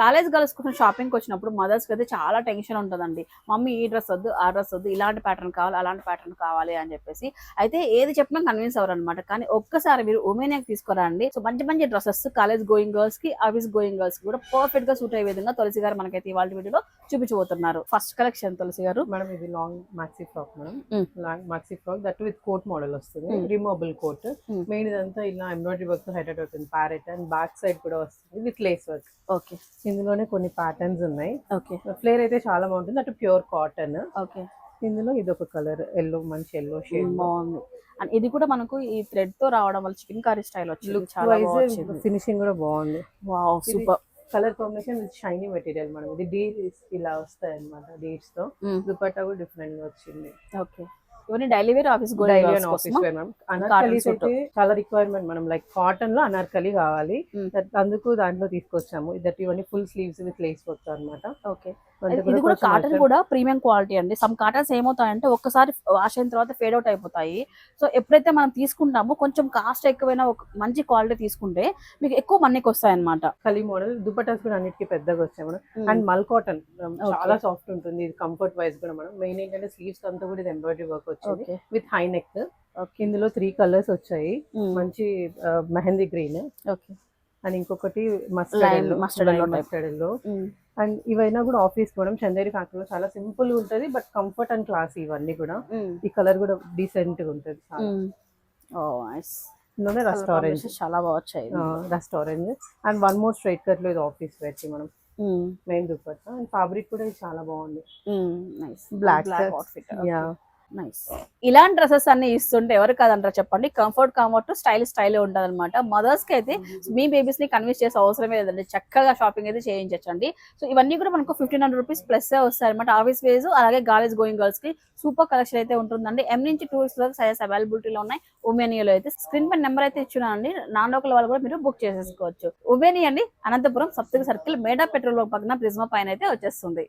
College girls కోసం షాపింగ్కి వచ్చినప్పుడు మదర్స్కి అయితే చాలా టెన్షన్ ఉంటుందండి. మమ్మీ ఈ డ్రెస్ వద్దు ఆ డ్రెస్ వద్దు ఇలాంటి ప్యాటర్న్ కావాలి అలాంటి ప్యాటర్న్ కావాలి అని చెప్పేసి అయితే ఏది చెప్పినా కన్విన్స్ అవ్వరు అనమాట కానీ ఒక్కసారి మీరు ఉమెనియాకి తీసుకురండి. సో మంచి మంచి డ్రెస్సెస్ కాలేజ్ గోయింగ్ గర్ల్స్కి ఆఫీస్ గోయింగ్ గర్ల్స్కి కూడా పర్ఫెక్ట్గా సూట్ అయ్యే విధంగా తులసి గారు మనకైతే ఇవాళ వీడియోలో చూపించబోతున్నారు. ఫస్ట్ కలెక్షన్ తులసి గారు. మేడం ఇది long maxi frock madam. Long maxi frock that with coat model వస్తుంది. Removable coat. మెయిన్ ఇదంతా ఇలా ఎంబ్రాయిడరీ వర్క్ హైలైట్ అవుతుంది. ప్యారెట్ అండ్ బ్యాక్ సైడ్ కూడా వస్తుంది విత్ లేస్ వర్క్ ఓకే ఇందులోనే కొన్ని ప్యాటర్న్స్ ఉన్నాయి. ఓకే ఫ్లేర్ అయితే చాలా బాగుంటుంది. అటు ప్యూర్ కాటన్ ఓకే ఇందులో ఇది ఒక కలర్ ఎల్లో మంచి ఎల్లో షేడ్ బాగుంది. అండ్ ఇది కూడా మనకు ఈ థ్రెడ్తో రావడం వల్ల చికెన్ కర్రీ స్టైల్ వచ్చింది. చాలా ఫినిషింగ్ కూడా బాగుంది. Wow super colour combination with shiny material madam. ఇది డీల్స్ ఇలా వస్తాయి అనమాట డీల్స్తో దుపట్టా కూడా డిఫరెంట్గా వచ్చింది. ఓకే. ఇవన్నీ daily wear office daily and office wear ma'am. Anarkalis suit. అయితే చాలా రిక్వైర్మెంట్ మనం లైక్ కాటన్లో అనార్కలి కావాలి. అందుకు దాంట్లో తీసుకొచ్చాము. దట్ ఇవన్నీ full sleeves with lace work అనమాట ఓకే. ఇది కూడా కాటన్ కూడా ప్రీమియం క్వాలిటీ అండి. సమ్ కాటన్స్ ఏమవుతాయంటే ఒక్కసారి వాష్ అయిన తర్వాత ఫేడ్ అవుట్ అయిపోతాయి. సో ఎప్పుడైతే మనం తీసుకుంటామో కొంచెం కాస్ట్ ఎక్కువైనా ఒక మంచి క్వాలిటీ తీసుకుంటే మీకు ఎక్కువ మనీకి వస్తాయి అనమాట కలీ మోడల్ దుపట్టాస్ కూడా అన్నిటికీ పెద్దగా వచ్చాయి మేడం. అండ్ మల్ కాటన్ చాలా సాఫ్ట్ ఉంటుంది. ఇది కంఫర్ట్ వైజ్ కూడా మేడం. మెయిన్ ఏంటంటే స్లీవ్స్ అంతా కూడా ఇది ఎంబ్రాయిడరీ వర్క్ వచ్చింది. ఓకే. With high neck. ఇందులో త్రీ కలర్స్ వచ్చాయి. మంచి మెహందీ గ్రీన్. ఓకే. అండ్ ఇంకొకటి మస్టర్డ్ type. మస్టర్డ్లో అండ్ ఇవైనా కూడా ఆఫీస్ మేడం చందేరి ఫ్యాక్టరీలో చాలా సింపుల్ ఉంటది బట్ కంఫర్ట్ అండ్ క్లాస్ ఇవన్నీ కూడా. ఈ కలర్ కూడా డీసెంట్గా ఉంటుంది ఇందులోనే రెస్టారెంట్ చాలా బాగా వచ్చాయి. Restaurant and one more straight కట్లో ఇది ఆఫీస్ వేర్చి మనం. మెయిన్ దుపట్టా. అండ్ ఫ్యాబ్రిక్ కూడా ఇది చాలా బాగుంది. బ్లాక్ అవుట్ఫిట్ యా నైస్ ఇలాంటి డ్రెస్సెస్ అన్ని ఇస్తుంటే ఎవరు కాదంటారా చెప్పండి? కంఫర్ట్ కంఫర్ట్ స్టైల్ స్టైల్ ఉంటుంది అనమాట మదర్స్కి అయితే మీ బేబీస్ని కన్విన్స్ చేసే అవసరమే లేదండి. చక్కగా షాపింగ్ అయితే చేయించండి సో ఇవన్నీ కూడా మనకు ఫిఫ్టీన్ హండ్రెడ్ రూపీస్ ప్లస్ వస్తాయి అనమాట ఆఫీస్ వేస్ అలాగే కాలేజ్ గోయింగ్ గర్ల్స్కి సూపర్ కలెక్షన్ అయితే ఉంటుందండి. ఎం నుంచి టూ ఇయర్స్ వరకు సైజ్ అవైలబిలిటీలో ఉన్నాయి. ఉమెనియాలో అయితే స్క్రీన్ పై నెంబర్ అయితే ఇచ్చున్నానండి. నాన్ లోకల్ వాళ్ళు కూడా మీరు బుక్ చేసేసుకోవచ్చు. ఉమెని అండి. అనంతపురం సప్తగి సర్కిల్ మేడా పెట్రోల్ పక్కన ప్రిజ్మా పైన అయితే వచ్చేస్తుంది.